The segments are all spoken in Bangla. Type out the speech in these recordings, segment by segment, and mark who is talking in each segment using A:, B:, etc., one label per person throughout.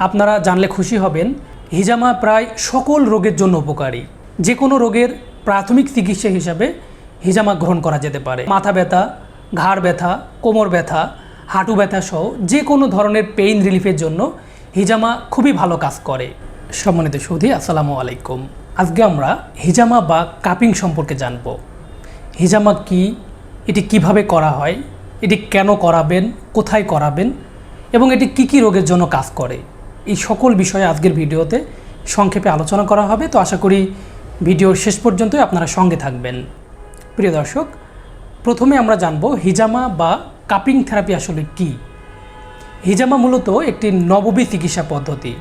A: আপনারা জানলে খুশি হবেন, হিজামা প্রায় সকল রোগের জন্য উপকারী। যে কোনো রোগের প্রাথমিক চিকিৎসা হিসাবে হিজামা গ্রহণ করা যেতে পারে। মাথা ব্যথা, ঘাড় ব্যথা, কোমর ব্যথা, হাঁটু ব্যথা সহ যে কোনো ধরনের পেইন রিলিফের জন্য হিজামা খুবই ভালো কাজ করে। সম্মানিত সৌদি, আসসালামু আলাইকুম। আজকে আমরা হিজামা বা কাপিং সম্পর্কে জানব। হিজামা কি? এটি কীভাবে করা হয়? এটি কেন করাবেন? কোথায় করাবেন? এবং এটি কি কি রোগের জন্য কাজ করে? এই সকল বিষয়ে আজকের ভিডিওতে সংক্ষেপে আলোচনা করা হবে। তো আশা করি ভিডিওর শেষ পর্যন্তই আপনারা সঙ্গে থাকবেন। প্রিয় দর্শক, প্রথমে আমরা জানব হিজামা বা কাপিং থেরাপি আসলে কি? হিজামা মূলত একটি নববী চিকিৎসা পদ্ধতি।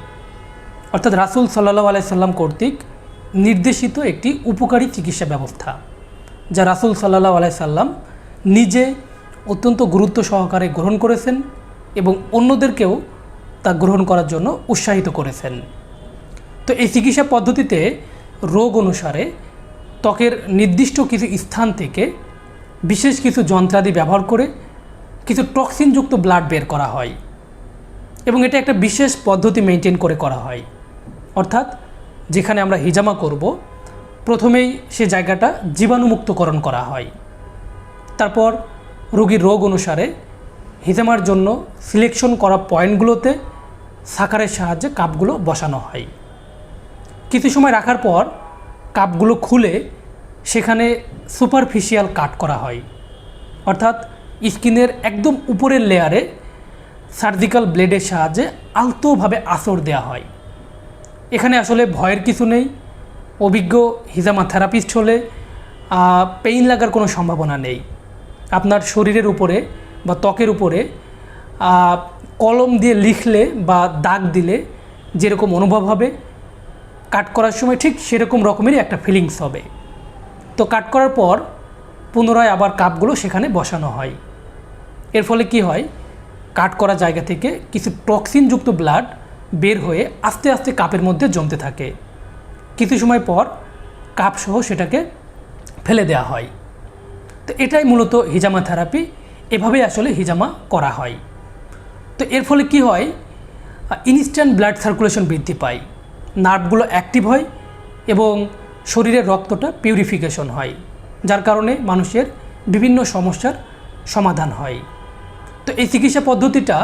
A: অর্থাৎ রাসুল সাল্লাহ আলাইসাল্লাম কর্তৃক নির্দেশিত একটি উপকারী চিকিৎসা ব্যবস্থা, যা রাসুল সাল্লাহ আলাইসাল্লাম নিজে অত্যন্ত গুরুত্ব সহকারে গ্রহণ করেছেন এবং অন্যদেরকেও তা গ্রহণ করার জন্য উৎসাহিত করেছেন তো এই চিকিৎসা পদ্ধতিতে রোগ অনুসারে ত্বকের নির্দিষ্ট কিছু স্থান থেকে বিশেষ কিছু যন্ত্রাদি ব্যবহার করে কিছু টক্সিনযুক্ত ব্লাড বের করা হয় এবং এটা একটা বিশেষ পদ্ধতি মেনটেন করে করা হয়। অর্থাৎ যেখানে আমরা হিজামা করব, প্রথমেই সে জায়গাটা জীবাণুমুক্তকরণ করা হয়। তারপর রোগীর রোগ অনুসারে হিজামার জন্য সিলেকশন করা পয়েন্টগুলোতে সাকারের সাহায্যে কাপগুলো বসানো হয়। কিছু সময় রাখার পর কাপগুলো খুলে সেখানে সুপারফিশিয়াল কাট করা হয়। অর্থাৎ স্কিনের একদম উপরের লেয়ারে সার্জিক্যাল ব্লেডের সাহায্যে আলতোভাবে আসর দেওয়া হয়। এখানে আসলে ভয়ের কিছু নেই। অভিজ্ঞ হিজামা থেরাপিস্ট হলে পেইন লাগার কোনো সম্ভাবনা নেই। আপনার শরীরের উপরে বা ত্বকের উপরে কলম দিয়ে লিখলে বা দাগ দিলে যেরকম অনুভব হবে কাট করার সময় ঠিক সেরকম রকমেরই একটা ফিলিংস হবে। তো কাট করার পর পুনরায় আবার কাপগুলো সেখানে বসানো হয়। এর ফলে কি হয়? কাট করা জায়গা থেকে কিছু টক্সিনযুক্ত ব্লাড বের হয়ে আস্তে আস্তে কাপের মধ্যে জমতে থাকে। কিছু সময় পর কাপ সহ সেটাকে ফেলে দেওয়া হয়। তো এটাই মূলত হিজামা থেরাপি এভাবেই আসলে হিজামা করা হয়। এর ফলে কি হয়? ইনস্ট্যান্ট ব্লাড সার্কুলেশন বৃদ্ধি পায়। নার্ভগুলো অ্যাক্টিভ হয় এবং শরীরের রক্তটা পিউরিফিকেশন হয়, যার কারণে মানুষের বিভিন্ন সমস্যার সমাধান হয়। তো এই চিকিৎসা পদ্ধতিটা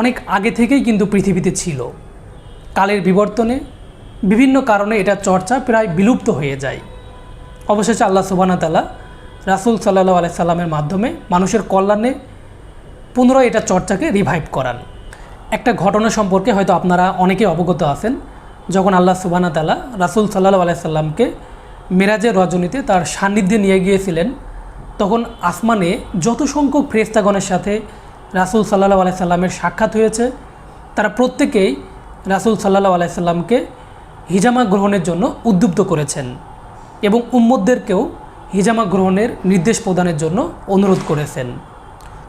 A: অনেক আগে থেকেই কিন্তু পৃথিবীতে ছিল। কালের বিবর্তনে বিভিন্ন কারণে এটা চর্চা প্রায় বিলুপ্ত হয়ে যায়। অবশেষে আল্লাহ সুবানা তালা রাসুল সাল্লাহ আলাই সাল্লামের মাধ্যমে মানুষের কল্যাণে পুনরায় এটা চর্চাকে রিভাইভ করান। একটা ঘটনা সম্পর্কে হয়তো আপনারা অনেকে অবগত আছেন, যখন আল্লাহ সুবানা তালা রাসুল সাল্লাহ আলাইসাল্লামকে মেরাজের রজনীতে তার সান্নিধ্যে নিয়ে গিয়েছিলেন, তখন আসমানে যত সংখ্যক ফ্রেস্তাগণের সাথে রাসুল সাল্লাহ আলাইসাল্লামের সাক্ষাৎ হয়েছে, তারা প্রত্যেকেই রাসুল সাল্লাহ আলাইসাল্লামকে হিজামা গ্রহণের জন্য উদ্বুদ্ধ করেছেন এবং উম্মদদেরকেও হিজামা গ্রহণের নির্দেশ প্রদানের জন্য অনুরোধ করেছেন।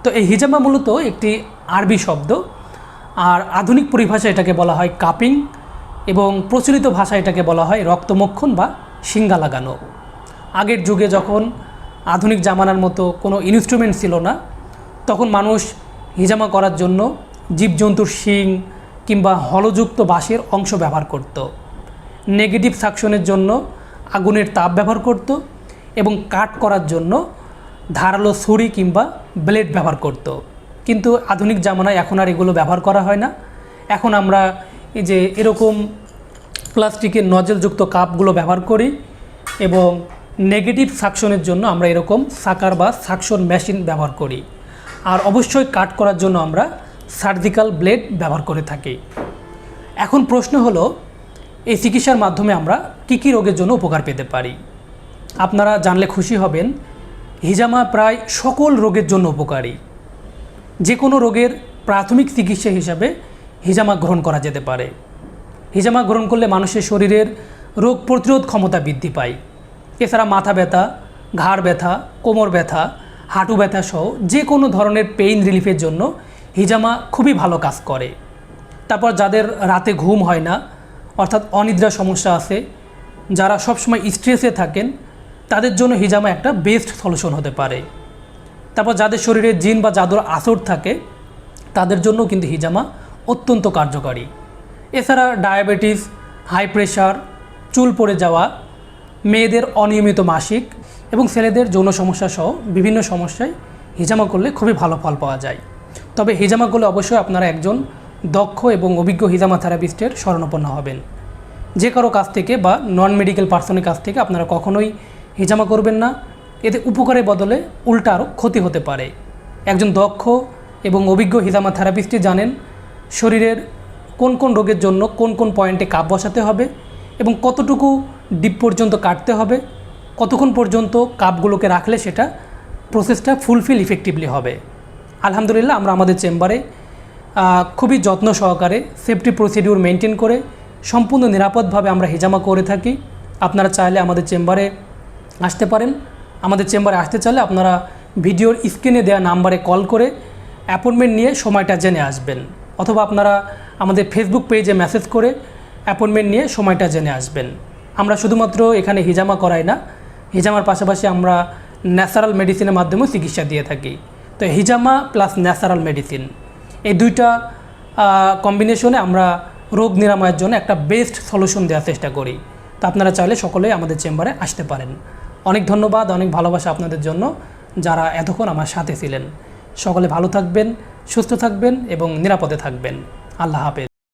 A: তো এই হিজামা মূলত একটি আরবি শব্দ, আর আধুনিক পরিভাষায় এটাকে বলা হয় কাপিং এবং প্রচলিত ভাষায় এটাকে বলা হয় রক্তমক্ষণ বা শিঙ্গা লাগানো। আগের যুগে যখন আধুনিক জামানার মতো কোনো ইনস্ট্রুমেন্ট ছিল না, তখন মানুষ হিজামা করার জন্য জীবজন্তুর শিং কিংবা হলযুক্ত বাঁশের অংশ ব্যবহার করত। নেগেটিভ সাকশনের জন্য আগুনের তাপ ব্যবহার করত এবং কাট করার জন্য ধারালো ছুরি কিংবা ব্লেড ব্যবহার করত। কিন্তু আধুনিক জামানায় এখন আর এগুলো ব্যবহার করা হয় না। এখন আমরা এই যে এরকম প্লাস্টিকের নজলযুক্ত কাপগুলো ব্যবহার করি এবং নেগেটিভ সাকশনের জন্য আমরা এরকম সাকার বা সাকশন মেশিন ব্যবহার করি। আর অবশ্যই কাট করার জন্য আমরা সার্জিক্যাল ব্লেড ব্যবহার করে থাকি। এখন প্রশ্ন হলো, এই চিকিৎসার মাধ্যমে আমরা কী কী রোগের জন্য উপকার পেতে পারি? আপনারা জানলে খুশি হবেন হিজামা প্রায় সকল রোগের জন্য উপকারী। যে কোনো রোগের প্রাথমিক চিকিৎসা হিসাবে হিজামা গ্রহণ করা যেতে পারে। হিজামা গ্রহণ করলে মানুষের শরীরের রোগ প্রতিরোধ ক্ষমতা বৃদ্ধি পায়। এছাড়া মাথা ব্যথা, ঘাড় ব্যথা, কোমর ব্যথা, হাঁটু ব্যথা সহ যে কোনো ধরনের পেইন রিলিফের জন্য হিজামা খুবই ভালো কাজ করে। তারপর যাদের রাতে ঘুম হয় না, অর্থাৎ অনিদ্রা সমস্যা আছে, যারা সবসময় স্ট্রেসে থাকেন তাদের জন্য হিজামা একটা বেস্ট সলিউশন হতে পারে। তারপর যাদের শরীরে জিন বা জাদুর আসর থাকে, তাদের জন্য কিন্তু হিজামা অত্যন্ত কার্যকারী। এছাড়া ডায়াবেটিস হাই প্রেশার চুল পড়ে যাওয়া, মেয়েদের অনিয়মিত মাসিক এবং ছেলেদের যৌন সমস্যা সহ বিভিন্ন সমস্যায় হিজামা করলে খুবই ভালো ফল পাওয়া যায়। তবে হিজামা করলে অবশ্যই আপনারা একজন দক্ষ এবং অভিজ্ঞ হিজামা থেরাপিস্টের শরণাপন্ন হবেন। যে কারও কাছ থেকে বা নন মেডিকেল পার্সনের কাছ থেকে আপনারা কখনোই হিজামা করবেন না। এতে উপকারের বদলে উল্টা আরও ক্ষতি হতে পারে। একজন দক্ষ এবং অভিজ্ঞ হিজামা থেরাপিস্টই জানেন শরীরের কোন কোন রোগের জন্য কোন কোন পয়েন্টে কাপ বসাতে হবে এবং কতটুকু ডিপ পর্যন্ত কাটতে হবে, কতক্ষণ পর্যন্ত কাপগুলোকে রাখলে সেটা প্রসেসটা ফুলফিল ইফেক্টিভলি হবে। আলহামদুলিল্লাহ আমরা আমাদের চেম্বারে খুবই যত্ন সহকারে সেফটি প্রসিডিউর মেনটেন করে সম্পূর্ণ নিরাপদভাবে আমরা হিজামা করে থাকি। আপনারা চাইলে আমাদের চেম্বারে আসতে পারেন। আমাদের চেম্বারে আসতে চাইলে আপনারা ভিডিওর স্ক্রিনে দেওয়া নাম্বারে কল করে অ্যাপয়েন্টমেন্ট নিয়ে সময়টা জেনে আসবেন। অথবা আপনারা আমাদের ফেসবুক পেজে মেসেজ করে অ্যাপয়েন্টমেন্ট নিয়ে সময়টা জেনে আসবেন। আমরা শুধুমাত্র এখানে হিজামা করাই না, হিজামার পাশাপাশি আমরা ন্যাচারাল মেডিসিনের মাধ্যমেও চিকিৎসা দিয়ে থাকি। তো হিজামা প্লাস ন্যাচারাল মেডিসিন, এই দুইটা কম্বিনেশনে আমরা রোগ নিরাময়ের জন্য একটা বেস্ট সলিউশন দেওয়ার চেষ্টা করি। তো আপনারা চাইলে সকলেই আমাদের চেম্বারে আসতে পারেন। অনেক ধন্যবাদ, অনেক ভালোবাসা আপনাদের জন্য যারা এতক্ষণ আমার সাথে ছিলেন। সকলে ভালো থাকবেন, সুস্থ থাকবেন এবং নিরাপদে থাকবেন। আল্লাহ হাফেজ।